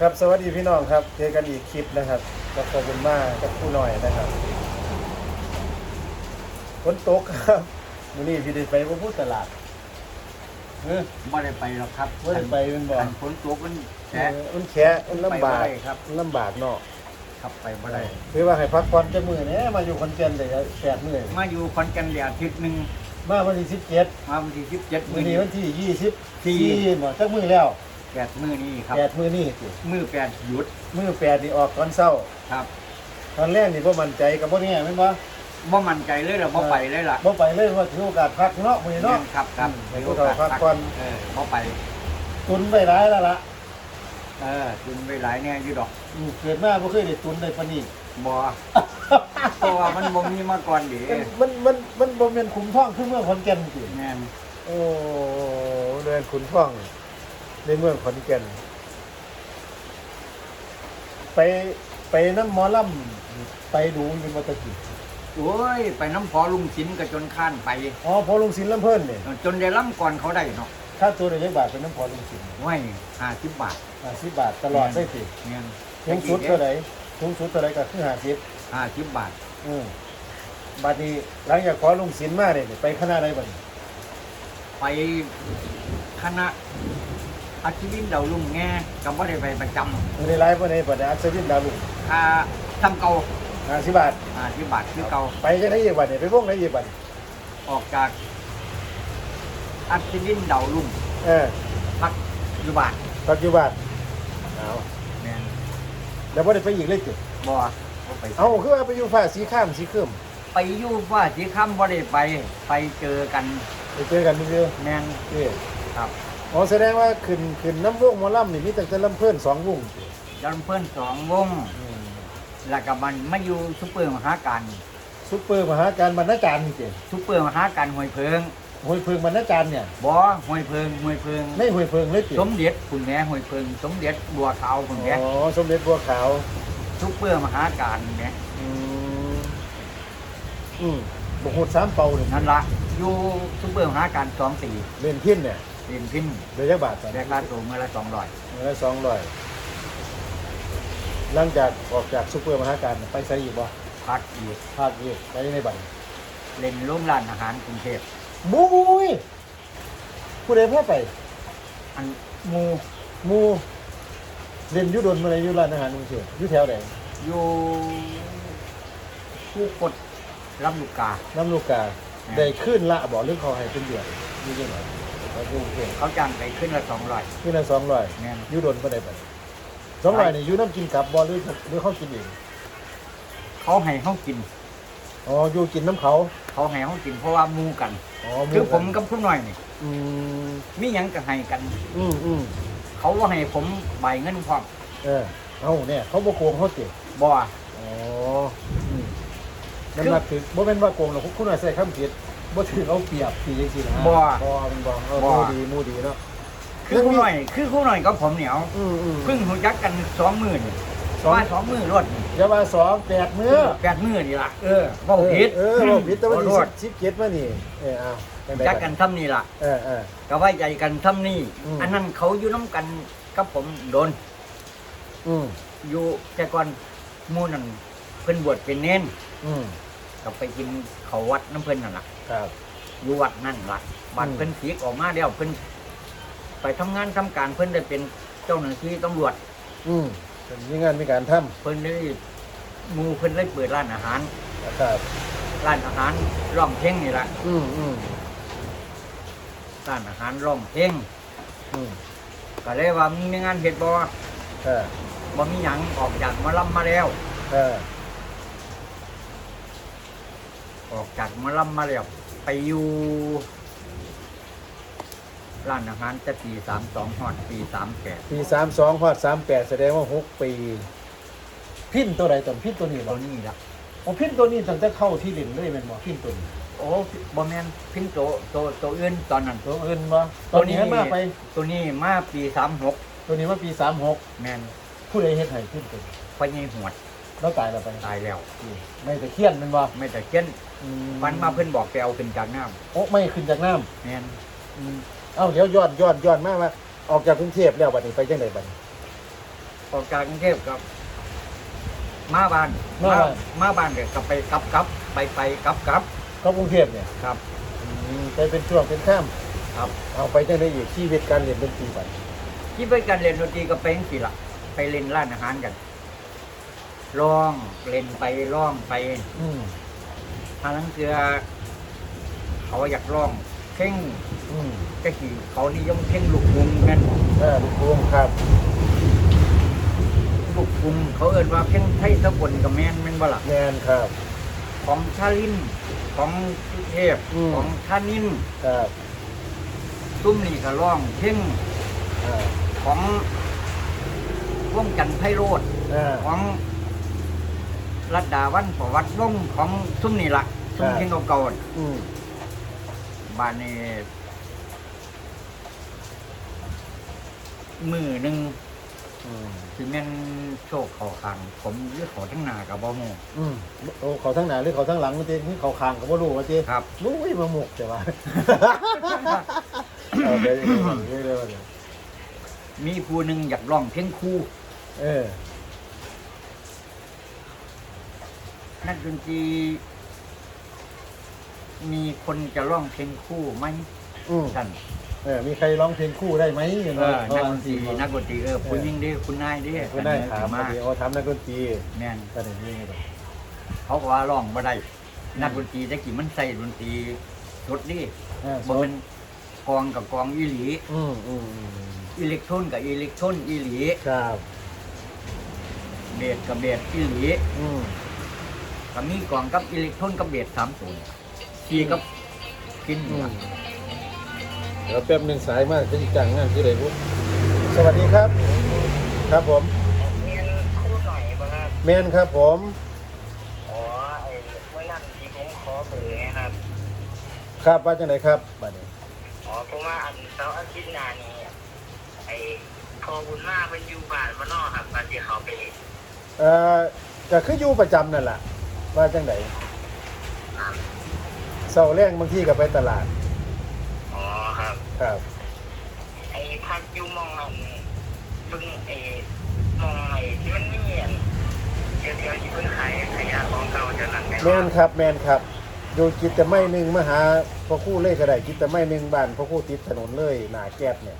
ครับสวัสดีพี่น้องครับเจอกันอีกคลิปนะครับกับขอบคุณมากกับผู้หน่อยนะครับฝนตกครับมื้อนี้พี่ได้ไปบ่พูดตลาดเออไม่ได้ไปหรอกครับบ่ได้ไปแมันบ่คันฝนตกมันเอแฉะอมันแฉะมันลำบากไปบ่ได้ครับมันลำบากเนาะขับไปบ่ได้คือว่าให้พักผ่อนจักมื้อแหน่มาอยู่คอนแก่นได้แปดมื้อมาอยู่คอนแกันเหลียอาทิตย์หนึ่งมาวันที่17มาวันที่สิบเจ็ดมื้มื้ออนี้นี้วันที่สี่24บ่จักมื้อแล้ว แปดมื้อนี้ครับแปดมื้อนี้สิมื้อแปดหยุดมื้อแปดนี่ออกตอนเช้า ครับตอนแรกนี่บ่มั่นใจก็บ่แน่แม่นบ่บ่มั่นใจเลยหรอบ่ไปเลยล่ะบ่ไปเลยว่าถือโอกาสพักเนาะมื้อนี้เนาะครับครับอืมให้พวกเราพักผ่อนเออบ่ไปตุนไว้หลายแล้วล่ะเออจุนไปหลายแน่อยู่ดอกอืมเกิดมาบ่เคยได้ตุนได้ปานนี้บ่เพราะว่ามันบ่มีมาก่อนดิมันมันมันบ่แม่นขุมท่องคือเมืองขอนแก่นสิแม่นโอ้เดินขุนท่อง ในเมืองขอนแก่น ไปไปน้ำหมอลำไปดูอยู่มาตะกี้โอ้ย ไปน้ำพอลุงสินก็จนข้านไป อ๋อพอลุงศิลป์ลำเพิ่นนี่จนได้ล้ำก่อนเขาได้เนาะค่าตัวได้จักบาทเป็นน้ำพอลุงศิลป์ไว้ห้าสิบบาท50บาทตลอดได้สิแม่นสูงสุดเท่าใดสูงสุดเท่าใดก็คือ50ห้าสิบบาท อืมบัดนี้หลังจากขอลุงศิลป์มาเนี่ยไปคณะใดบัดนี้ไปคณะ อาชีวินเดาลุงแง่ก็บ่ได้ไปประจในไลฟ์วันนี้บัดนี้อัศวินดาวลุงำค่าทำเก่า50บาทห้าสิบบาทคือเก่าไปจะได้อีกบัดนี้ไปวงได้อีกบัดนี้ออกจากอาชีวินเดาลุงเออพักอยู่บ้านปัจจุบันเอาแม่นแล้วบ่ได้ไปอีกเลยจิบ่บ่ไปเอาคือว่าไปอยู่ฟ้าสีข้ามสีเครื่มไปอยู่ว่าสีค่ำบ่ได้ไป ไปเจอกันไปเจอกันมื้อเดียวแม่นเด้อครับ อ๋อแสดงว่าขึ้นขึ้นน้ำวงหมอลำนี่มีตั้งแต่ลำเพิ่นสองวงสิยันเพื่อนสองวงอืมแล้วก็มันมาอยู่ซุปเปอร์มหาการซุปเปอร์มหาการบรรณาจารย์นี่สิซุปเปอร์มหาการห้วยเพิงห้วยเพิงบรรณาจารย์เนี่ยบ่ห้วยเพิงห้วยเพิงในห้วยเพิงเลยจิสมเด็จคุณแม่ห้วยเพิง สมเด็จบัวขาวคุณแม่อ๋อสมเด็จบัวขาวซุปเปอร์มหาการแม่อืมอืมบกหดสามเป่าเลยนั่นละอยู่ซุปเปอร์มหาการสองสี่เล่นพินเนี่ย เรียนพิมพ์เดือนจักบาทจ้ะแรกค่าตัวเมื่อละสองร้อยเงินละสองร้อยหลังจากออกจากซุปเปอร์มหาการไปใส่อีกบ่พักอีกภาคอีกไปในบัตรเล่นโรงร้านอาหารกรุงเทพบุ้ยผู้ใดพาไป อันหมูหมูเล่นอยุดนมาเลยอยู่ร้านอาหารกรุงเทพอยู่แถวไหนอยู่ผู้กดลำลูกกาน้ำลูกกาอืมได้ขึ้นละบอกเรื่องเขาให้เป็นเดือนอยู่ยังไง แล้วกรุงเทพเขาจ้างไปขึ้นละสองร้อยขึ้นละสองร้อยแม่นยุดนก็ได้ไปสองร้อยนี่อยูน้ำกินกับบอหรือหรือเขากินเองเขาให้เขากิน อ๋ออยู่กินน้ำเขาเขาให้เขากินเพราะว่าหมูกัน อ๋อหคือผมกันกับผู้น้อยนี่อืมมีหยังก็ให้กัน อืมอืมเขาว่าให้ผมใบเงินพร้อมเออเอาเนี่ยเขาบ่โกงเขาเจ็บบ่ อ๋ออืมนั่นหลักถือบ่เป็นว่าโกงหรอกคุณอาจใส่คำผิด บ่ถือเอาเปรียบที่จังซี่นะบ่บ่มันบ่เออบ่ มูดีมูดีเนาะคือผู้น้อย คือผู้น้อยกับผมเหนียวอืมอืมเพิ่งรู้จักกันสองมือนี่สองว่าสองมือรถนี่อย่าว่าสองแปดมื้อแปดมือนี่ล่ะเออเว้าผิดเออเว้าผิดแต่ว่าขอนี่โทษสิบเจ็ดมานี่เออเอาจังได๋จักกันทำนี่ล่ะเออเออ ก็ไว้ใจกันทำนี่ อืม อันนั้นเขาอยู่น้ำกันกับผมโดน อืมอยู่แต่ก่อนหมู่นั่นเพิ่นบวชเป็นเน้นอืม ก็ไปกินเขาววัดน้ำเพิ่นนั่นล่ะ ครับอยู่วัดนั่นล่ะบัดอืมเพิ่นสีกออกมาแล้วเพิ่นไปทำงานทำการเพิ่นได้เป็นเจ้าหน้าที่ตำรวจ อืมเป็นมีงานมีการทำเพิ่นได้หมูเพิ่นได้เปิดร้านอาหารนะครับร้านอาหารร่องเพ่งนี่แหละอืมอืมร้านอาหารร่องเพ่งอืมก็เลยว่ามีงานเฮ็ดบ่เออบ่มีหยังออกจากหมาลำมาแล้วเออ ออกจากหมาลำมาแล้วไปอยู่ร้านอาหารจะปีสามสองหอดปีสามแปดปีสามสองพอดสามแปดแสดงว่าหกปี พินตัวใดตัวพินตัวนี้บ่ตัวนี้ละโอ้พินตัวนี้ตั้งแต่เข้าที่เล่นเลยแม่นบ่พินตัวนี้โอ้บ่แม่นพินโตโตโตอื่นตอนนั้น ตัวอื่นบ่ตัวนี้ให้มาไป ตัวนี้มาปีสามหกตัวนี้มาปีสามหกแม่นผู้ใดเฮ็ดให้พินตัวนี้พญายหวดแล้วตายแล้วไปตายแล้ว ไม่ตะเคียนแมันบ่ไม่แต่เช่น อืมันมาเพิ่นบอกไปเอาขึ้นจากน้โอ้ไม่ขึ้นจากน้ำำแม่นอืมเอ้าเดี๋ยวย้อนย้อนย้อนมาว่าออกจากกรุงเทพแล้วบัดนี้ไปจังไดบัดนี้ ออกจากกรุงเทพกับ มาบ้านมาบ้าน มาบ้านเดี๋ยวกลับไปกลับกลับไปไปกลับกลับเข้ากรุงเทพเนี่ยครับ อืมไปเป็นช่วงเป็นข้ามครับ เอาไปจังได้อีกชีวิตการเรียนดนตรีบัดที่ไปการเล่นดนตรีก็เป็นสิละไปเล่นร้านอาหารกันร้องเล่นไปร้องไป อืม ทางนั้นเสือเขาอยากร้องเพ่งอืมก็คือเขานิยมเพ่งลูกกรุงกันเออลูกวงครับลูกกรุงเขาเอ่นว่าเพ่งไทยสกลกับแมนแม่นบ่ล่ะแมนครับ ของชาลินของสุเทพอืม ของท่านินครับตุ้มนี่ก็ร้องเพ่งอ่าของว่องจันทร์ไพโรธอ่าของ รัตดาวันประวัติวงศ์ของซุ้มนี่ละซุ้มครับเพ่งเก่าอืมๆบ้านนี้มือหนึ่งอืมคือแม่นโชคเขาคังผมเลือกขอทั้งหนากับบ่โมอืมโอ้เขาทั้งหน้าหรือเขาทั้งหลังมันเจ๊นี่เขาคางก็บ่รู้ว่าเจ๊ครับมุ้ยมาหมกแต่ว่าเอาไปเรื่อยๆเรื่อยๆมีผู้หนึ่งอยากร้องเพลงคู่เออ นักดนตรี มีคนจะร้องเพลงคู่ไหมอืมท่านเออมีใครร้องเพลงคู่ได้ไหมเห็นเอไหมอนักดนตรีนักดนตรีเออคุณยิ่งดีคุณนายดีก็ได้ถามมามาดีโอ้ถามนักดนตรีแม่นก็ได้นี่ไงดอกเขาก็ว่าร้องบ่ได้นักดนตรีแต่กี่มันใส่ดนตรีสดดิเออบ่เป็นกองกับกองอีหลีอืมอืมอืมอิเล็กโทรนกับอิเล็กโทรนอีหลีครับเบสกับเบสอีหลี อืมก็มีกองกับอิเล็กโทรนกับเบสสามตัวขี่กับกินอืนี่มล่ะเดี๋ยวแป๊บหนึ่งสายมากจะจ้างงานที่ไหนบุ๊สวัสดีครับ ครับผมเรียนคู่หน่อยบ้างครับแมนครับผมอ๋อไอ้เมื่อนั้นที่ผมขอเบอร์ไงครับครับว่าจังไหนครับบัดนี้อ๋อผมว่าอันเสาร์อาทิตย์หน้านี้ไอ้พอบุญมากเป็นอยู่บ้านมานอกครับมาที่เขาไปเอ่อก็คืออยู่ประจำนั่นแหละ ว่าจังไหนครับเสาร์แรงบางทีก็ไปตลาด อ๋อครับ ครับ ไอ้พักอยู่มองอันบึงไอ้มองไอ้ที่มันมีอันเที่ยวเที่ยวที่เพิ่นขายขายยาของเก่าเท่านั้นไหมแมนครับ แมนครับอยู่กิจจะไม่หนึ่งมาหาพ่อครู่เล่ก็ได้กิจจะไม่หนึ่งบ้านพ่อครู่ติดถนนเลยหนาแก๊บเนี่ย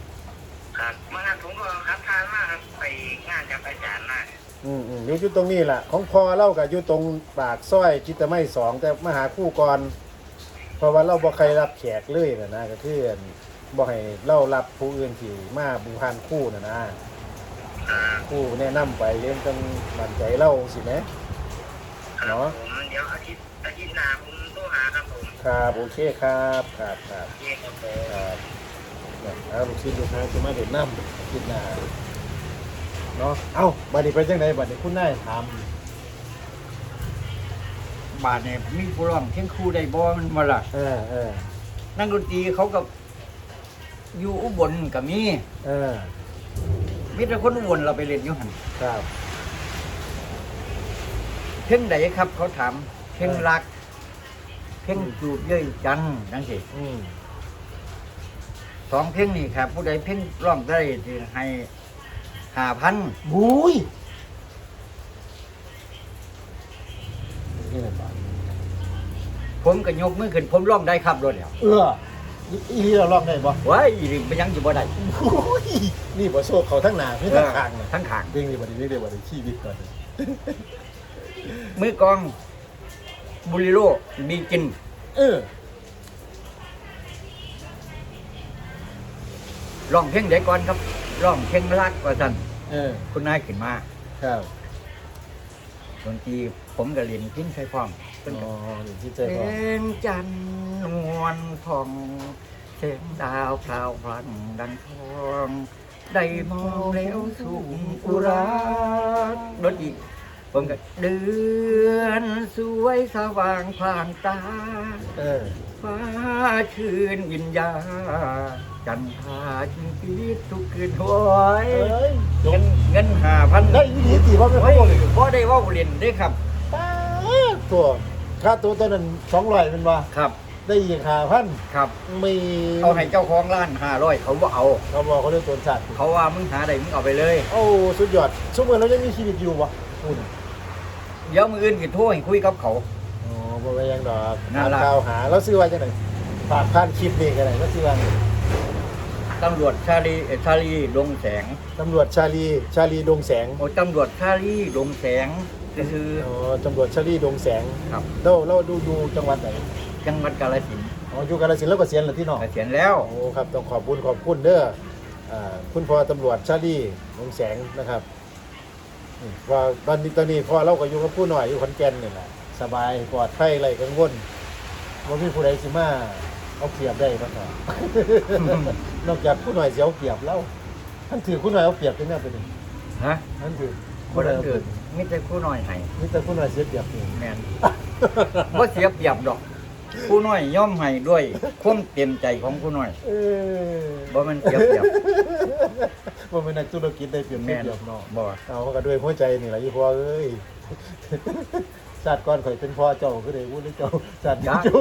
ครับเมื่อ อืมอืมอยู่อยู่ตรงนี้แหละของพ่อเล่ากับอยู่ตรงปากซอยกิจจะไม่สองแต่มาหาคู่ก่อนเพราะว่าเราบ่ใครรับแขกเลยนะนะก็คืออั่นบ่ให้เล่ารับผู้อื่นที่มาบูพานคู่นะนะอ่าคู่แนะนำไปเรื่องจังมั่นใจเล่าสิแหมครับเนาะผมเดี๋ยวอาทิตย์อาทิตย์หน้าผมโทรหาครับผมครับโอเคครับครับครับโอเคครับผม ครับเนี่ยเอาลูกชิ้นลูกค้าจะมาเด็ดน้ำกินนา เนาะเอ้าบัดนี้ไปจังไดบัดนี้คุณนายถามบาทเนี่ยมีผู้ร้องเพลงคู่ได้บ่มันมาล่ะเออเออนักดนตรีเขาก็อยู่อุบลก็มีเออมีแต่คนอุบลเราไปเล่นอยู่หันครับ เพลงใดครับ เขาถามเพลงรัก เพลงจูบเย้ยจันทร์จังสิอืมสองเพลงนี่ครับ ผู้ใดเพลงร้องได้ที่ให้ ห้าพันบุ้ยนี่แหละบัดผมก็ยกมือขึ้นผมร้องได้ครับรถแล้ว เอออีอีนี่เราลองได้บ่ว้ายอีนี่มันยังอยู่บ่ได้บุ้ยนี่บ่โซ่เขาทั้งหน้าไม่ทั้งข้างเลยทั้งขางเด้งนี่บัดนี้เด้งบัดนี้ชีวิตก่อนเลยมือกลองบุริโลมีกิน เออร้องเพลงใดก่อนครับ ร้องเพลงรักว่าซั่นเออ คุณนายขึ้นมาครับดนตรีผมก็เล่นพิ้นใช้พร้อมอ๋อนี่ที่ใจเพพอลงจันทร์นวลพองเสียงดาวพราวพลันดังทองได้มองแล้วสุขอุราดนตรีผมก็เดือนสวยสว่างผ่านตา เออ ฟ้าชื่นวิญญาจันทราจิงกีดทุกคืนโอ้ยเอ้ยเงินเงินห้าพันได้อีหลีสิว่าไม่โอ้เขายบอกเลยพอได้เว่าเรียนได้ครับป้าดตัวค่าตัวตอนนั้นสองร้อยเป็นว่าครับได้อีกหาพันครับมีเอาให้เจ้าของร้านห้าร้อยเขาบ่เอา เขาบอกเขาเรื่องตัวชาติเขาว่ามึงหาได้มึงเอาไปเลย โอ้สุดยอดสมมติเรายังมีชีวิตอยู่วะคุณเดี๋ยวมืออื่นกินทั่วให้คุยกับเขาอ๋อ บ่ไปยังดอกน่ารัก ข่าวหาแล้วซื้อไว้จังไหนฝากผ่านคลิปนี่กันไหนแล้วซื้อไว้ตำรวจชาลีเอ่อชาลีดงแสงตำรวจชาลีชาลีดงแสงโอ้ตำรวจชาลีดงแสงก็คืออ๋อตำรวจชาลีดงแสงครับเราเราดูดูจังหวัดไหนจังหวัดกาฬสินธุ์อ๋ออยู่กาฬสินธุ์แล้วก็เสียณเหรือที่นอกเกษียณแล้ว โอ้ครับต้องขอบคุณขอบคุณเด้ออ่าคุณพ่อตำรวจชาลีดงแสงนะครับอืมว่าตอนนี้ตอนนี้พ่อเราก็อยู่กับผู้หน่อยอยู่ขอนแก่นนี่แหละ สบายปลอดภัยไรกังวลว่ามีผู้ใดสิมาเอาเปรียบได้บ้างครับ นอกจากผู้หน่อยเสียเอาเปรียบแล้วท่านถือผู้หน่อยเอาเปรียบเป็นแน่ไปหนึ่งฮะท่านถือบ่ได้ถือมิแต่ผู้น้อยให้นี่แต่ผู้หน่อยเสียเปรียบเองแม่นบ่เสียเปรียบดอกผู้น้อยย่อมให้ด้วยความเต็มใจของผู้น้อยเออบ่แมันเสียเปรียบ ว่าเป็นนักธุรกิจได้เปรียบเสียแม่นเปรียบเนาะบ่เอาก็ด้วยหัวใจนี่แหละยี่พ่อเอ้ย ชาติก่อนข่อยเป็นพ่อเจ้าก็ได้พูดเลยเจ้าชาตินี้เจ้า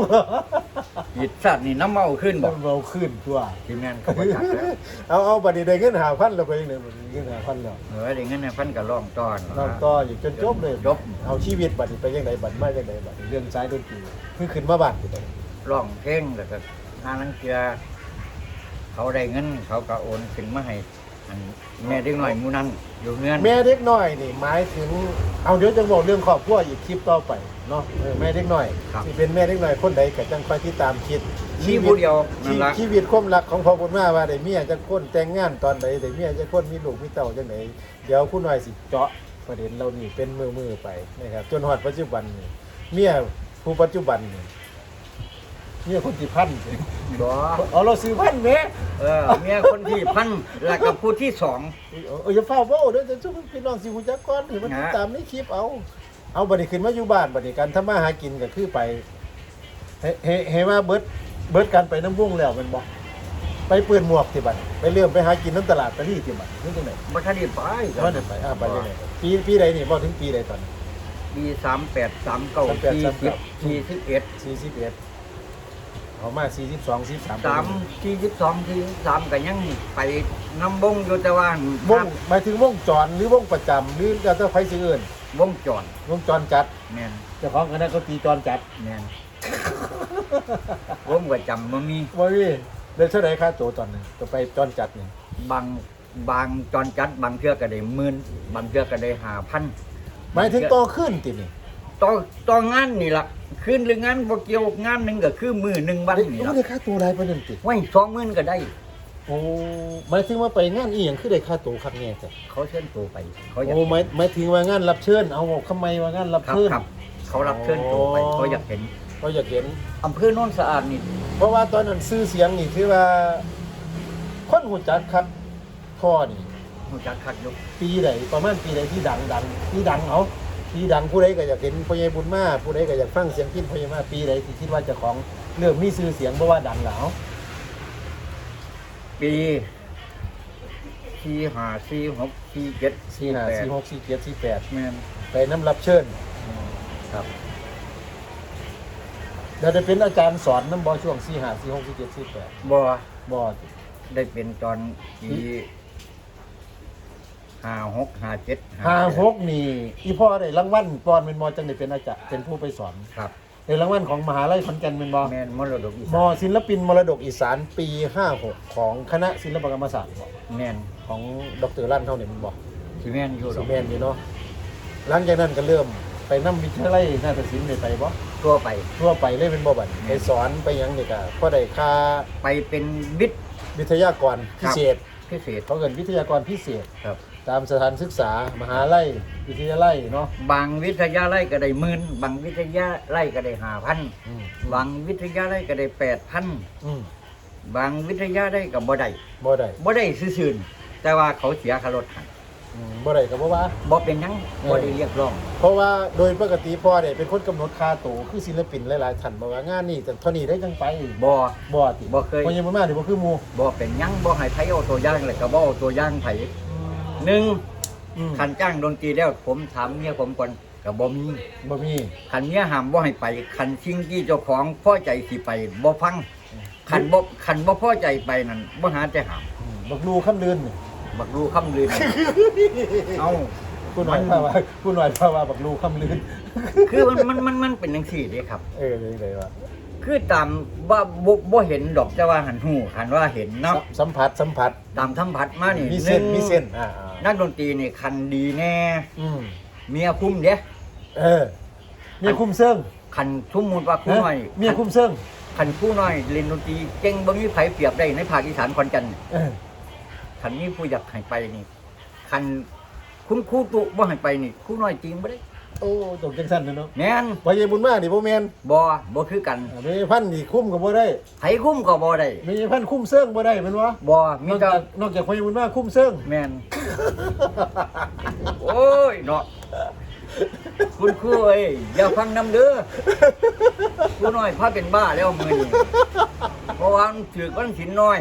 หิดสัตว์นี่น้ำเมาขึ้นบ่เบาขึ้นตัว ที่แม่นเขาบ่จักแล้วเอาเอาบัดนี้ได้เงินหาพันแล้วไปยังไงบัดนี้เงินหาพันแล้วเออได้เงินให้เพิ่นก็ร้องต้อนน้องต่ออยู่จนจบเลยจบเอาชีวิตบัดนี้ไปยังไงบัดมายังไงบัดนี้เรื่องสายดนตรีคือขึ้นมาบ้านไปได้ร้องเพลงแล้วก็หาลังเทื่อเขาได้เงินเขาก็โอนขึ้นมาให้ อันแม่เด็กน้อยหมู่นั้นอยู่เฮือนแม่เด็กน้อยนี่หมายถึงเอาเดี๋ยวจะบอกเรื่องครอบครัวอีกคลิปต่อไปเนาะเออแม่เด็กน้อยครับที่เป็นแม่เด็กน้อยคนใดก็จังคอยที่ตามคิดมีผู้เดียวนั่นล่ะชีวิตความรักของพ่อบุญมาว่าได้เมียจะคนแต่งงานตอนใดได้เมียจะคนมีลูกมีเต้าจังไดเดี๋ยวคุณหน่อยสิเจาะประเด็นเรานี่เป็นมือมือๆไปนะครับจนฮอดปัจจุบันนี่เมียผู้ปัจจุบันนี่ เมียคนที่พันบ่เอาเราซื้อพันแหม่เออเมียคนที่พันแล้วก็ผู้ที่สองเอออย่าเฝ้าเว้าเด้อจะช่วยพี่น้องสิฮู้จักก่อนนี่มันฮะตามในคลิปเอา เอาบัดนี้ขึ้นมาอยู่บ้านบัดนี้การทำมาหากินก็คือไปเฮเฮเฮว่าเบิดเบิดกันไปน้ำวงแล้วแมันบ่ไปเปื้อนหมวกที่บัดไปเริ่มไปหากินน้ำตลาดตะลี่ที่บัดนี่จังได๋บ่ทันได้ไปว่าเดินไปอ่าไปยังไงปีปีใดนี่บ่ถึงปีใดตอนนี้ปี38 39 40 41สี่สิบเอ็ดเอามาสี่สิบสองสี่สาม3 42 43ก็ยังไปนำบงอยู่แต่ว่าวงหมายถึงวงจรหรือวงประจำหรือจะต้องไฟซื้ออื่นวงจรวงจรจัดแม่นเจ้าของคณะเขาตีจรจัดแม่นวงประจำบ่มีว่าพี่เดินเท่าไหร่ค่าตัวตอนหนึงจะไปจรจัดนี่บางบางจรจัด บางเทื่อก็ได้หมื่นบางเทื่อก็ได้5,000หมายถึงโตขึ้นตินี่ ต่อต่องานนี่ล่ะคืนหรืองานบ่เกี่ยวงานหนึงก็คือมื้อหนึงวันเอ้ยนี่ไม่ล่ะได้ค่าตัวอะไรประเด็นติไว้20,000ก็ได้ โอ้หมายถึงว่าไปงานอีหยังคือได้ค่าตัวครับแน่แต่เขาเชิญตัวไป เขาอยากโอ้หมายหมายถึงว่างานรับเชิญ เอาทำไมว่างานรับครับเชิญ ครับเขารับเชิญตัวไป อ๋อ เขาอยากเห็นเขาอยากเห็น อำเภอโนนสะอาดนี่เพราะว่าตอนนั้นซื้อเสียงนี่คือว่า คนหูจักครับพ่อนี่ รู้จักคักอยกปีใดประมาณปีใดที่ดังดังที่ดังเอา ที่ดังผู้ใดก็อยากเห็นพ่อใหญ่บุญมาผู้ใดก็อยากฟังเสียงพินพ่อใหญ่มาปีใดที่คิดว่าเจะของเริ่มมีชื่อเสียงเพราะว่าดังแล้วปีสี่ห้าสี่หกสี่เจ็ดสี่ห้าสี่หกสี่เจ็ดสี่แปดแม่นไปน้ำรับเชิญครับแล้วได้เป็นอาจารย์สอนน้ำบอช่วงสี่ห้าสี่หกสี่เจ็ดสี่แปดบ่บอได้เป็นตอนปี ห้าหกห้าเจ็ดห้าหกนี่อีพ่อได้รางวัลปอนเป็นมอจังได้เป็นอาจารย์เป็นผู้ไปสอนครับได้รางวัลของมหาลัยขอนแก่นเป็นบอแม่นมรดกอีมสาอนศิลปินมรดกอีสานปี 56 ของคณะศิลปกรรมศาสตร์บ่แม่นของดรลั่นเท่านี้มันบอกสิแม่นอยู่ดสิอกแมนอยู่เนาะหลังจากนั้นก็เริ่มไปนำวิทยาลัยนาฏศิลป์ได้ไปบ่ทั่วไปทั่วไปเลยเป็นบ่บัดไปสอนไปหยังนี่ก็พอได้ค่าไปเป็นวิทย์วิทยากรพิเศษพิเศษเขาเกินวิทยากรพิเศษครับ ตามสถานศึกษามหาลัยวิทยาลัยเนาะ บางวิทยาลัยก็ได้หมื่นบางวิทยาลัยก็ได้ห้าพันอืม บางวิทยาลัยก็ได้แปดพันอืมบางวิทยาลัยก็บ่ได้บ่ได้บ่ได้ซื่อๆแต่ว่าเขาเสียค่ารถให้อืมบ่ได้ก็บ่ว่า บ่เป็นหยังบ่ได้เรียกร้อง เพราะว่าโดยปกติพ่อเนี่ยเป็นคนกำหนดค่าตัวคือศิลปินหลายๆท่านบอกว่างานนี้แต่เท่านี้ได้จังไปบ่ บ่ติบ่เคย พอยังบ่มาเดี๋ยวบ่คือหมู่บ่เป็นหยังบ่ให้ไผเอาตัวอย่างเลยก็บ่เอาตัวอย่างไผ หนึ่งอืมคันจ้างดนตรีแล้วผมถามเมียผมก่อนก็บ่มีบ่มีคันเมียห้ามบ่ให้ไปคันสิ่งที่เจ้าของพอใจสิไปบ่ฟังคันบ่คันบ่พอใจไปนั่นบ่หาแต่ห้ามอืมบักลูคำลืนนี่บักรู้คำลือนั่นเอา ผู้หน่อยมันพาว่าผู้หน่อยพาว่าบักลูคำลืน คือมันมันมันมันเป็นจังซี่เด้ครับ เออเลยเลยว่า คือตามว่าบ่บ่เห็นดอกแต่ว่าหันหูหันว่าเห็นเนาะสัมผัสสัมผัสตามสัมผัสมานี่มีเส้นหงมีเส้นอ่าอ่านักดนตรีนี่คันดีแน่อืมเมียคุ้มเด้เออเมียคุ้มเซิงคันทุ่มมูลว่าคู่น้อยเมียคุ้มเซิงคันคู่น้อยเล่นดนตรีเก่งบ่มีไผเปรียบได้ในภาคอีสานขอนแก่นเออคันนี้ผู้อยากให้ไปนี่คันคุณครูตุบ่ให้ไปนี่ครูน้อยจริงบ่ได้ โอ้ตกจังสั้นนะเนาะแม่นพอยายบุญมานี่บ่แม่นบ่บ่คือกันอ่ามีพันธุ์นี่คุ้มก็บ่ได้ไผคุ้มก็บ่ได้มีพันธุ์คุ้มเซิงบ่ได้แม่นวะบ่นมีอกแต่จากนอกจากพอยายบุญมาคุ้มเซิงแม่นโอ้ยเนาะคุณครูเอ้ยอย่าฟังนำเด้อครูน้อยพาเป็นบ้าแล้วมื้อนี้เพราะว่ามันถือวันศีลน้อย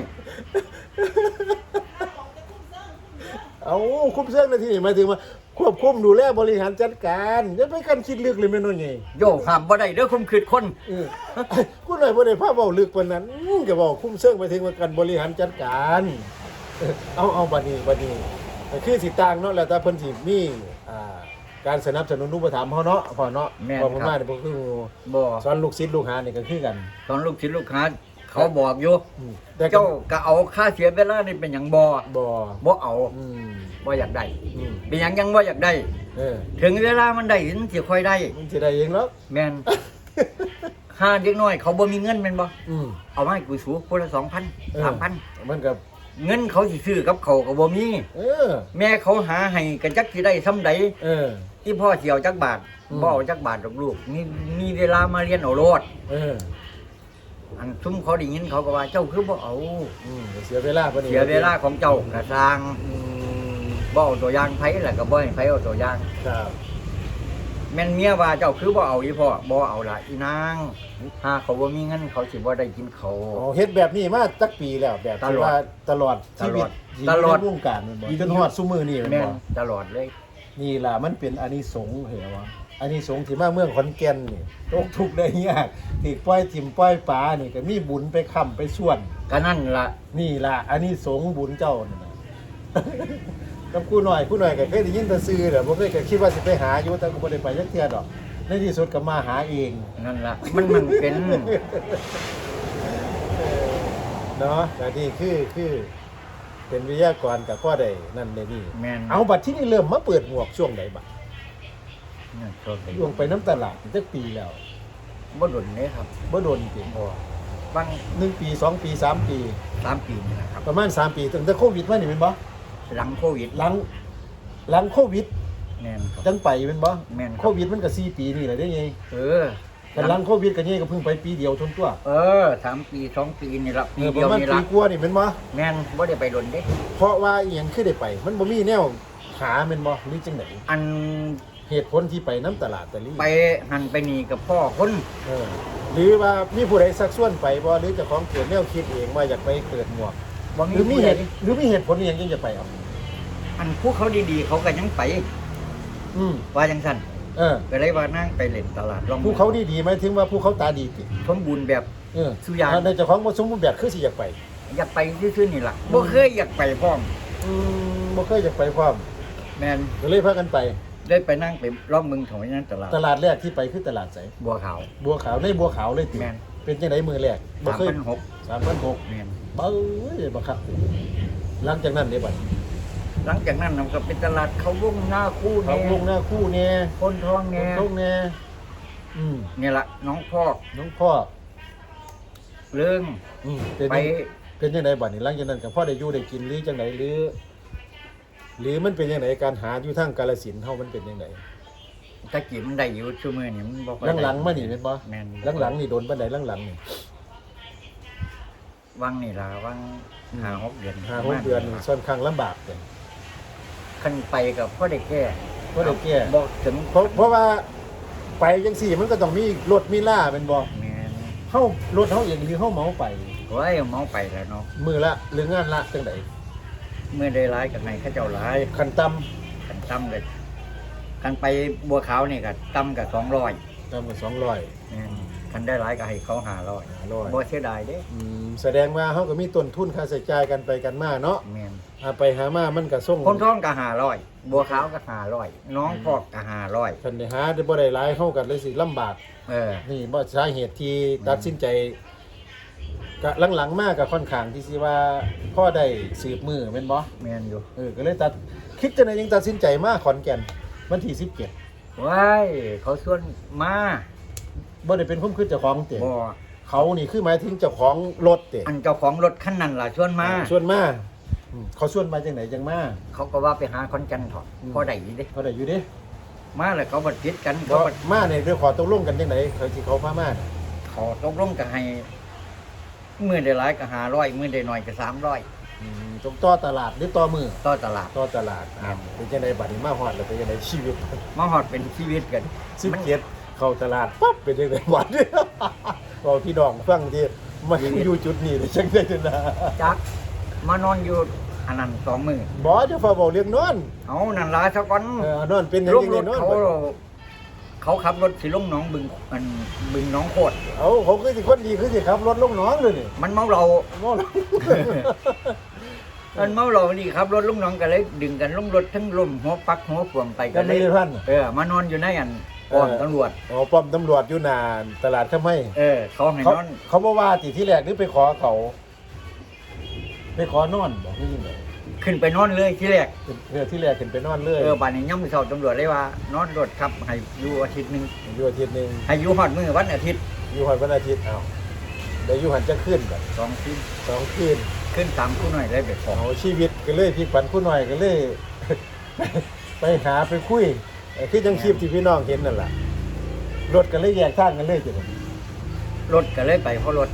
เอาคุ้มเซิงในที่นี่หมายถึงว่า ควบคุมดูแลบริหารจัดการอย่าไปกันคิดลึกเลยแม่นว่าไงโยห้ามบ่ได้เด้อคุมขืดคนเออคุณหน่อยบ่ได้ภาพเว้าลึกปานนั้นอื้อก็บอกคุ้มเซิงหมายถึงว่าการบริหารจัดการเออเอาเอาบัดนี้บัดนี้ก็คือสิต่างเนาะแล้วแต่เพิ่นสิมีอ่าการสนับสนุนอุปถัมภ์เฮาเนาะพอเนาะแม่นพอผมครับมาเนี่ยบ่คือบ่สอนลูกศิษย์ลูกหานี่ก็คือกัน ตอนลูกศิษย์ลูกหา เขาบอกอยู่อืมแต่ก็เจ้าก็เอาค่าเสียเวลานี่เป็นหยังบ่บ่บ่เอาอืมบ่อยากได้ อืมเป็นหยังยังบ่อยากได้ เออถึงเวลามันได้ถึงสิค่อยได้ มันสิได้เองแล้วแม่นค่าเด็กน้อยเขาบ่มีเงินแม่นบ่อืมเอามาให้กูสูคนละ2,000เออ3,000มันก็เงินเขาสิซื้อกับเขาวก็บ่มี เออ แม่เขาหาให้ก็จักสิได้ส่ำใดเออ ที่พ่อสิเอาจักบาทอืม บ่เอาจักบาทดอกลูกมีมีเวลามาเรียนเอาโลด เออ อันซุ่มเขาได้ยินเขาก็ว่าเจ้าคือบ่เอาอืมเสียเวลาปะนี่เสียเวลาของเจ้ากระสร้างอืมบ่เอาตัวอย่างไผแหละก็บ่ให้ไผเอาตัวอย่างครับแม่นเมียว่าเจ้าคือบ่เอาอีพ่อบ่เอาล่ะอีนางถ้าเขาบ่มีเงินเขาสิบ่ได้กินเขาว อ๋อเฮ็ดแบบนี้มาจักปีแล้วแบบตที่ลอดว่าตลอดชีวิตตลอดที่ยู่ในวงการแมันบ่จนฮอดซุมื้อนี่แม่นแม่บ่นตลอดเลย นี่ล่ะมันเป็นอานิสงส์เหรอวะ อานิสงส์ที่มาเมืองขอนแก่นนี่ตกทุกข์ได้ยากที่ปล่อยทิ่มปล่อยปลานี่ก็มีบุญไปค้ำไปส่วน ก็นั่นล่ะนี่ล่ะอานิสงส์บุญเจ้านั่นน่ะกับกูหน่อยกูหน่อยก็เคยได้ยินแต่ซื้อแหละบ่เคยก็คิดว่าสิไปหาอยู่แต่กูบ่ได้ไปจักเทื่อดอก ในที่สุดก็มาหาเอง นั่นล่ะมันมันเป็น เนาะแต่นี่คือคือ เป็นวิทยากรกับพ่อใดนั่นในนี่ แม่น เอาบัตรที่นี่เริ่มมาเปิดหมวกช่วงไหนบัดนั่ นโชคดีช่วงไปน้ำตลาดจักปีแล้วบ่ดนเด้ครับบ่โดนเต็มพอบางหนึ่งปีสองปีสามปีสามปีนี่แหละครับประมาณสามปีตั้งแต่โควิดมานี่เป็นบ่หลังโควิดหลังหลังโควิดแม่นครับจังไปเป็นบ่แม่นโควิดมันก็สี่ปีนี่แหละได้ไงเออแต่หลังโควิดก็นี่ก็เพิ่งไปปีเดียวทนตัว เออสามปีสองปีนี่ละเอปีอปเดียวระมาณนี่ปีละกว่านี่เป็นบ่แม่นบ่ได้ไปดนเด้ เพราะว่าอีหยังคือได้ไป มันบ่มีแนวหาแม่นบ่หรือจังไดอัน เหตุผลที่ไปน้ำตลาดตะลี่ไปหันไปนี่กับพ่อคนเออหรือว่ามีผู้ใดสักส่วนไปบ่หรือเจ้าของเกิดแนวคิดเองว่าอยากไปเกิดหมวกบ่หมีรือมีผู้เหใดตุหรือมีเหตุผลอหย่างจึงจะไปเอาอันพวกเขาดีๆ เขาก็ยังไป อืมว่าจังซั่นเออก็เลยว่านั่งไปเล่นตลาดลองผู้เขาดีๆหมายถึงว่าผู้เขาตาดีติสมบูรณ์แบบ เออสุยาง ในเจ้าของบ่สมบูรณ์แบบคือสิอยากไป อยากไปซื่อๆนี่ล่ะบ่เคยอยากไปพร้อมอืมบ่เคยอยากไปพร้อมแม่นก็เลยพากันไป ได้ไปนั่งไปรอบเมืองของนั้นตลาดตลาดแรกที่ไปคือตลาดไสบัวขาว บัวขาวในบัวขาวเลยติแม่น เป็นจังไดมือแรกบ่เคย3,600 3,600แม่นเบ้ยบ่ครับหลังจากนั้นได้บัดหลังจากนั้นมันก็เป็นตลาดเขาวงหน้าคู่เขาแน่ลงหน้าคู่แน่คนท้องแน่ลงแน่อืมนี่ล่ะน้องพอกน้องพ่อเรื่องอืมเป็นไป เป็นยังไงบัดนี้หลังจากนั้นกับพ่อได้อยู่ได้กินหรือจังไดหรือ หรือมันเป็นยังไงการหาอยู่ทางกาลสินธุ์เฮามันเป็นยังไงตะกี้มันได้อยู่ชั่วโมงนี่มันบ่ค่อยได้หลังๆมานี่แม่นบ่แม่นหลังๆนี่โดนปานใดหลังๆนี่ วังนี่ล่ะวังหาหกเดือนห้าหกเดือนนี่ค่อนข้างลำบากเลยคันไปกับพ่อได้แก้บ่ได้แก้บอกถึงเพราะเพราะว่าไปจังซี่มันก็ต้องมีรถมีล่าแม่นบ่แม่นเฮารถเฮาเองหรือเฮาเหมาไปไว้เมาไปแล้วเนาะมือละหรืองานละจังได เมื่อได้ร้ายกับนายข้าเจ้าร้ายคันต่ำขันตั้มเลยกันไปบัวขาวนี่ก็ต่ำกับสองร้อยตามกับสองร้อยคันได้หลายก็ให้เขาหาร้อยร้อยบ่เสียดายเด้แสดงว่าเขาก็มีต้นทุนค่าใช้จ่ายกันไปกันมาเนาะแม่นหาไปหามามันก็ส่งคนท้องก็หาร้อยบัวขาวก็หาร้อยน้องพอกก็หาร้อยคันได้หาได้บ่ได้หลายเฮากันเลยสิลำบาก เออ นี่บ่สาเหตุที่ตัดสินใจ ก็หลังๆมากก็ค่อนข้างที่สิว่าพ่อได้สืบมือแม่นบ่แม่นอยู่เออก็เลยตัดคิดจังได๋ยังตัดสินใจมาขอนแก่นวันที่17ว้ายเขาชวนมาบ่ได้เป็นความคิดเจ้าของเตะบ่เขานี่คือหมายถึงเจ้าของรถเตะอันเจ้าของรถคันนั้นล่ะชวนมา ชวนมาอืมเขาชวนมาจังไหนจังมา เขาก็ว่าไปหาคอนจันถอดอืม พอได้อยู่เด้เขาได้อยู่เด้มาแล้วเขาบัดพิดกันเพเขาราะบัดมาเนี่ยด้วยขอตกลงกันจังไหนเขาที่เขาพามาน่ะเขาตกลงก็ให้ มือได้หลายก็หาร้อยมือได้น้อยก็สามร้อยอืมตรงต่อตลาดหรือต่อมือต่อตลาด ต่อตลาดอ่าเป็นจังไดบัดนี้มาฮอดแล้วเป็นจังไดชีวิตมาหอดเป็นชีวิตกันสิบเกียรเข้าตลาดปั๊บเป็นจังไดบัดนี้บอกพี่น้องฟังที่มาอยู่จุดนี้ได้จังได๋นะจักมานอนอยู่อันนั้นสองมือบ่จะฟ้าบอกเรื่องนอนเอานั่นลาซะก่อนเออนอนเป็นจังลงได๋รถนอนเขาบัด เขาขับรถสิลงหนองบึงอันบึงหน้องโคตรเอาเขาคือสิคนดีคือสิขับรถลงหนองเลยนี่มันเมาเราบ่ล่ะมันเมาเรานี่ขับรถลงหนองก็เลยดึงกันลงรถทั้งลมหัวปักหัวขวมไปก็กันเลไม่ยได้พัน เออมานอนอยู่ในอันป้อมตำรวจ อ๋อป้อมตำรวจอยู่นานตลาดข้าไม่เออ เขาให้เขานอนเขาบอกว่าติที่แรกนี่ไปขอเขา ไปขอนอนบอกนี่ไง ขึ้นไปนอนเลยที่แรกเรือที่แรกขึ้นไปนอนเลยเออบ้านนี้ย่ำมือเสาตำรวจเลยว่านอนรถครับให้อยู่อาทิตย์หนึ่งอยู่อาทิตย์หนึ่งให้อยู่หอดมือวันอาทิตย์อยู่หันวันอาทิตย์เอาเดี๋ยวอยู่หันจะขึ้นแบบสองคืนสองคืนขึ้นตามผู้หน่อยเลยเบ็ดของเอาชีวิตก็เลยพลิกผันผู้หน่อยก็เลย ไปหาไปคุยเอ่อคือจังคลิปที่พี่น้องเห็นนั่นแหละรถก็เลยแยกทางกันเลยจ้ะรถก็เลยไปเพราะรถ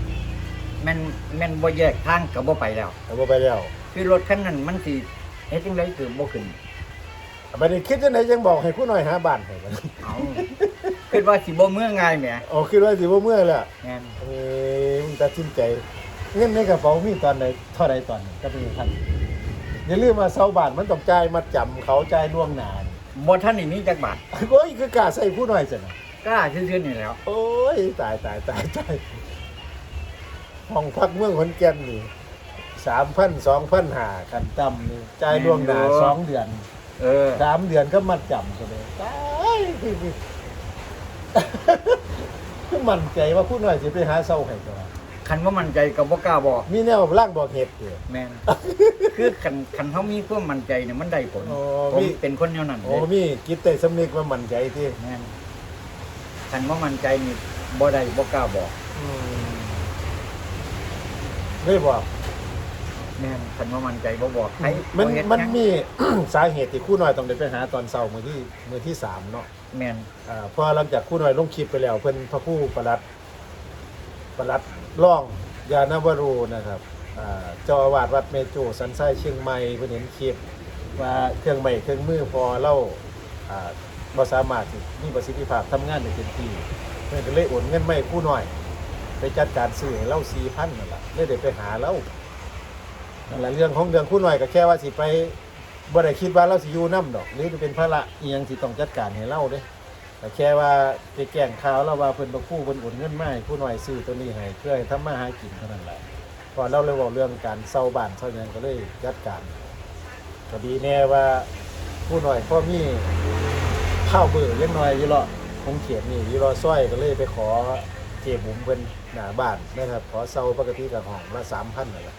แม่นแม่นบ่แยกทางกับบ่ไปแล้วเอาบ่ไปแล้ว คือรถคันนั้นมันสิเฮ็ดจังไดคือบ่ขึ้นบัดนี้คิดจังไดยังบอกให้ผู้หน่อยหาบ้านให้บัดนี้เอาคิดว่าสิบ่เมื่อง่ายแหมอ๋อคิดว่าสิบ่เมื่อแล้วแม่นเอ้ยมึงตัดสินใจเงินในกระเป๋ามีตอนไหนเท่าใดตอนนี้ก็เป็นพันอย่าลืมมาเซาบาทมันต้องจ่ายมาจำเขาจ่ายล่วงหน้าบ่ทันได้มีจักบาทโอ้ยคือกล้าใส่ผู้น้อยจังนะกล้าซื่อๆนี่แหล้ว โอ้ยตายตายตายตายห้องพักเมืองขอนแก่นนี่ สามพันสองพันหากันต่ำนี่จ่ายล่วงหน้าสองเดือนเออสามเดือนก็มัดจำกันเลยตายคือคือคือมั่นใจว่าผู้น้อยสิไปหาเซาให้ก่อนคันว่ามั่นใจก็บ่กล้าบอกมีแนวร่างบอกเหตุอยู่ แม่น คือคันคันเขามีความมั่นใจเนี่ยมันได้ผลอ๋อผมมี เป็นคนแนวนั้นโอ้เลยมีกิจแต่สำนึกว่ามั่นใจที่แม่นคันว่ามั่นใจนี่บ่ได้บ่กล้าบอกเลยบอก แม่นคันว่ามั่นใจบ่บอกใครมันบ่เฮ็ดมันหยังมี สาเหตุที่ครู่น้อยต้องได้ไปหาตอนเช้ามือที่มือที่สามเนาะแม่นอ่าเพอหลังจากครู่น้อยลงคลิปไปแล้วเพิ่นพระผู้ประหลัดประหลัดร่องยานาวโรูนะครับอ่าเจ้าอาวาสวัดเมโจสันไส้เชียงใหม่เพิ่นเห็นคลิปว่าเครื่องใหม่เครื่องมือพอเล่าอ่าบ่สามารถที่มีประสิทธิภาพทำงานได้เต็มที่เพิ่นก็เลยโอนเงินมาให้ครู่น้อย ไปจัดการซื้อให้เล่า4,000นั่นล่ะเลยได้ไปหาเล่า นั่นแหละเรื่องของเรื่องคู่หน่อยก็แค่ว่าสิไปบ่ได้คิดว่าเราสิอยู่น้ำดอกหรือจะเป็นภาระละเอียงที่ต้องจัดการให้เราเด้แต่แค่ว่าไปแกล้งข่าวแล้วว่าเพิ่นบ่คู่เพิ่นโอนเงินมาให้ผู้หน่อยซื้อตัวนี้ให้เพื่อให้ทำมาหากินเท่านั้นแหละพอเราเลยเว้าเรื่องการเซาบ้านเซาหยังก็เลยจัดการก็ดีแน่ว่าผู้หน่อยพ่อมีข้าวเบื่อยังน้อยยู่เลาะคงเขียนนี่ยู่หรอซอยก็เลยไปขอเจ็บุ๋มเพิ่นหน้าบ้านนะครับขอเซาปกติกับห้องละ3,000นั่นแหละ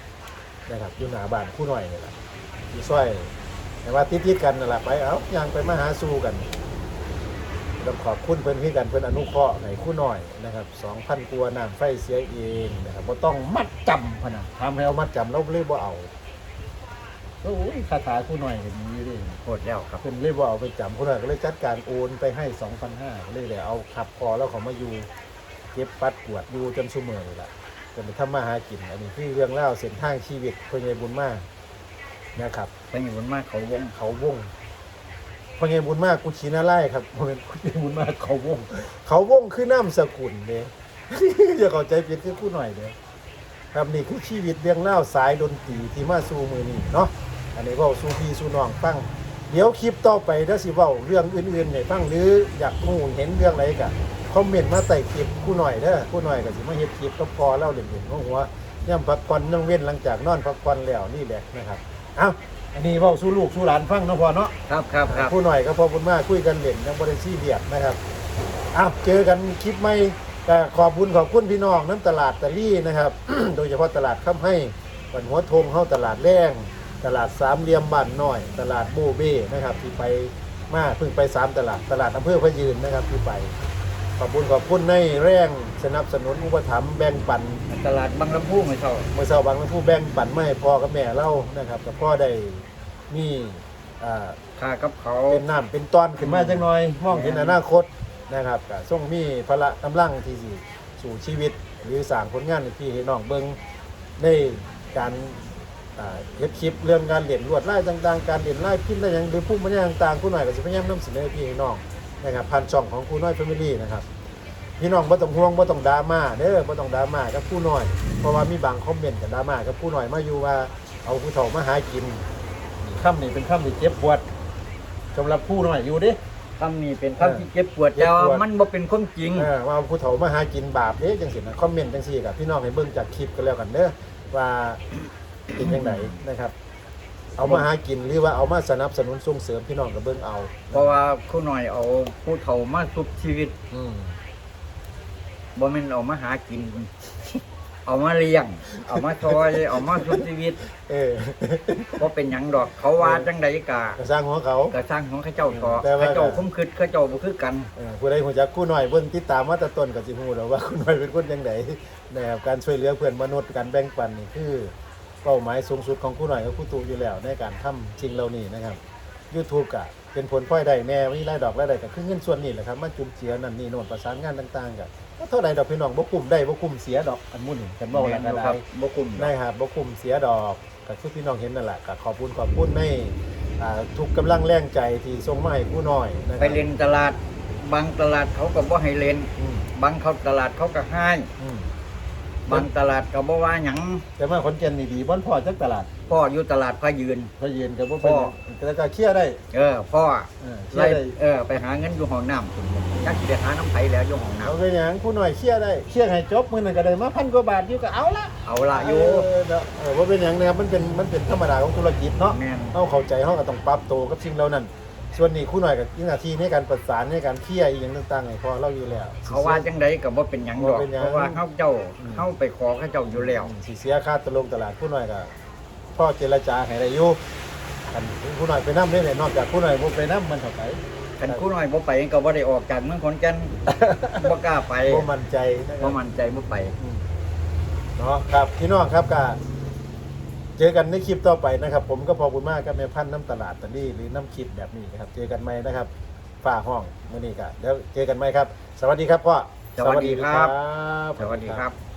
นะครับอยู่หน้าบ้านคู่หน่อยนี่แหละอยู่ซอยแต่ว่าติดๆกันนั่นแหละไปเอายังไปมาหาสู่กันต้องขอบคุณเพิ่นที่กันเพิ่นอนุเคราะห์ให้คู่หน่อยนะครับสองพันกว่าน้ำไฟเสียเองนะครับบ่ต้องมัดจำพะนะทำให้เอามัดจำเราเลยบ่เอาโอ้ยคาถาคู่หน่อยก็มีด้วยโคตรแล้วครับเพิ่นเลยบ่เอาไปจำคู่หน่อยก็เลยจัดการโอนไปให้2,500ก็เลยเลยเอาขับคอแล้วเขามาอยู่เก็บปัดกวดอยู่จนซุมื้อนี่ล่ะ จะไปทำมาหากินอันนี้คือเรื่องเล่าวเส้นทางชีวิตพ่อใหญ่บุญมากนะครับเป็นอย่างมากเขาวงเขาวงพ่อใหญ่บุญมากกุชินาไล่ครับพ่อใหญ่บุญมากเขาวง เขาวงคือน้ำสกุลเด้ อย่าเข้าใจผิดคือผู้หน่อยเด้อครับนี่คือชีวิตเรื่องเล่าวสายดนตรีที่มาสู่มือนี้เนาะอันนี้ก็สู่พี่สู่น้องฟังเดี๋ยวคลิปต่อไปถ้าสิเว้าเรื่องอื่นๆให้ฟังหรืออยากรู้เห็นเรื่องอะไรก็ คอมเมนต์มาใต้คลิปคู่หน่อยเด้อคู่หน่อยก็สิมาเฮ็ดคลิปก็พอเล่าเล่นๆของหัวย่ำพักผ่อนนั่งเว้นหลังจากนอนพักผ่อนแล้วนี่แหละนะครับเอ้าอันนี้เว้าสู่ลูกสู่หลานฟังเนาะพ่อเนาะครับครับครับผู้หน่อยก็พอบุญมากคุยกันเล่นยังบริซี่เดียดนะครับอ้าวเจอกันคลิปไม่ก็ขอบคุณขอบคุณพี่น้องน้ำตลาดตะลี่นะครับ โดยเฉพาะตลาดข้ามให้บันหัวทงเข้าตลาดแรงตลาดสามเหลี่ยมบ้านน้อย ตลาดโบเบ้นะครับที่ไปมาเพิ่งไปสามตลาดตลาดอำเภอพะยืนนะครับที่ไป ขอบคุณขอบคุณในแรงสนับสนุนอุปถัมภ์แบ่งปันตลาดบางลำพูไม่เท่าเมื่อเช้าบางท่านผู้แบ่งปันมาให้พ่อกับแม่เล่านะครับกับพ่อได้มีอ่าค่ากับเขาเป็นน้ำเป็นตอนขึ้นมาจังหน่อยมองเห็นอนาคตนะครับก็ส่งมีพละกำลังที่สิสู่ชีวิต หรือสร้างผลงานให้พี่ให้น้องเบิ่งในการอ่าเฮ็ดคลิปเรื่องการเรียนลวดลายต่างๆ การเรียนลายพิมพ์อะไรอย่างหรือผู้บรรยายต่างๆผู้หน่อยก็สิพยายามนำเสนอให้พี่ให้น้อง นะครับผ่านช่องของครูน้อยแฟมิลี่นะครับพี่น้องบ่ต้องห่วงบ่ต้องดราม่าเด้อบ่ต้องดราม่ากับผู้น้อย เพราะว่ามีบางคอมเมนต์กับดราม่ากับผู้น้อยมาอยู่ว่าเอาผู้เฒ่ามาหากินคำนี้เป็นคำที่เจ็บปวดสำหรับผู้น้อยอยู่เด้คำนี้เป็นคำที่เจ็บปวดเจ็บแต่ปวดว่ามันบ่เป็นความจริงเออว่าผู้เฒ่ามาหากินบาปเด้จังสินะคอมเมนต์จังซี่กับพี่น้องให้เบิ่งจากคลิปกันแล้วกันเด้อว่าเป็นจังไดนะครับ เอามาหากินหรือว่าเอามาสนับสนุนส่งเสริมพี่น้องก็เบิ่งเอา เพราะว่าผู้หน่อยเอาผู้เฒ่ามาสุบชีวิตอืมบ่แม่นเอามาหากิน เอามาเลี้ยง เอามาซอย เอามาสุบชีวิตเออบ่เป็นหยังดอกเขาว่าจังใดกะก็สร้างหัวเขา ก็สร้างของเขาเจ้าต่อแต่ว่า เขาเจ้าคุ้มคิดเขาเจ้าบ่คือกัน เออผู้ใดฮู้จักกู้น้อยเบิ่งติดตามมาแต่ต้นก็สิฮู้แล้วว่ากู้น้อยเป็นคนจังไดนะครับการช่วยเหลือเพื่อนมนุษย์การแบ่งปันนี่คือ เป้าหมายสูงสุดของกู้น้อยกับกู้ตู่อยู่แล้ว ในการทำสิ่งเหล่านี้นะครับ YouTube ก็เป็นผลพลอยได้แน่มีรายดอกรายได้ก็คือเงินส่วนนี้แหละครับมาจุนเจือนั่นนี่โน่นประสานงานต่างๆก็บ่เท่าใดดอกพี่น้องบ่คุ้มได้บ่คุ้มเสียดอกอันมุ่นนี่กันบ่แล้วก็แม่นอยู่คได้ รับบ่คุ้มดอก ได้ครับบ่คุ้มเสียดอกก็คือพี่น้องเห็นนั่นแหละก็ขอบคุณขอบคุณในอ่าทุกกำลังแรงใจที่ส่งมาให้ผู้น้อยนะคไปรับเล่นตลาด บางตลาดเขาก็บ่ให้เล่น อืมบางเขาตลาดเขาก็ให้ อืม บางตลาดก็บ่ว่าหยังแต่มาขอนแก่นนี่ดีบ่อนพ่อจักตลาดพ่ออยู่ตลาดพระยืน พระเย็นก็บ่เป็นพ่อแต่ก็เคลียร์ได้เออพ่อเออเคลียไล่ร์ได้เออไปหาเงินอยู่ห้องน้ำพุ่นยักสิไปหาน้ำไผแล้วอยู่ห้องน้เอาเป็นหยังผู้น้อยเคลียร์ได้เคลียร์ให้จบมื้อนั้นก็ได้มาพันกว่าบาทอยู่ก็เอาละำเอาละอยู่เออเด้อเออว่าเป็นอย่างนะครับมันเป็นมันเป็นธรรมดาของธุรกิจเนาะแม่นเขาเข้าใจเขาก็ต้องปรับตัวกับสิ่งเหล่านั้น ส่วนนี้คู่หน่อยกับยิ่งหน้าที่ในการประสานในการเคลียร์อหย่างต่างๆไงพอเราอยู่แล้ว เขาว่าจังใดก็บ่เป็นหยังดอกบ่เป็นหยัง เพราะว่าเขาเจ้าอืมเขาไปขอเขาเจ้าอยู่แล้ว สิเสียค่าตะลงตลาดคู่หน่อยก็พ่อเจรจาให้ได้อยู่กันคู่หน่อยไปน้ำได้เลยนอกจากคู่หน่อยบ่ไปน้ำมันเท่าไหร่คันผู้น้อยบ่ไปก็บ่ได้ออกจากเมืองขอนแก่น บ่กล้าไปบ่มั่นใจนะคบ่รับมั่นใจบ่ไป อืมเนาะครับพี่น้องครับก็ เจอกันในคลิปต่อไปนะครับ ผมก็พอคุณมากกับแม่พันธุ์น้ำตลาดตะลี่หรือน้ำคลิปแบบนี้นะครับ เจอกันไหมนะครับฝ้าห้องมื่อนี้ก็เดี๋ยวเจอกันไหมครับ สวัสดีครับพ่อสวัสดีครับ สวัสดีสวัสดีครับ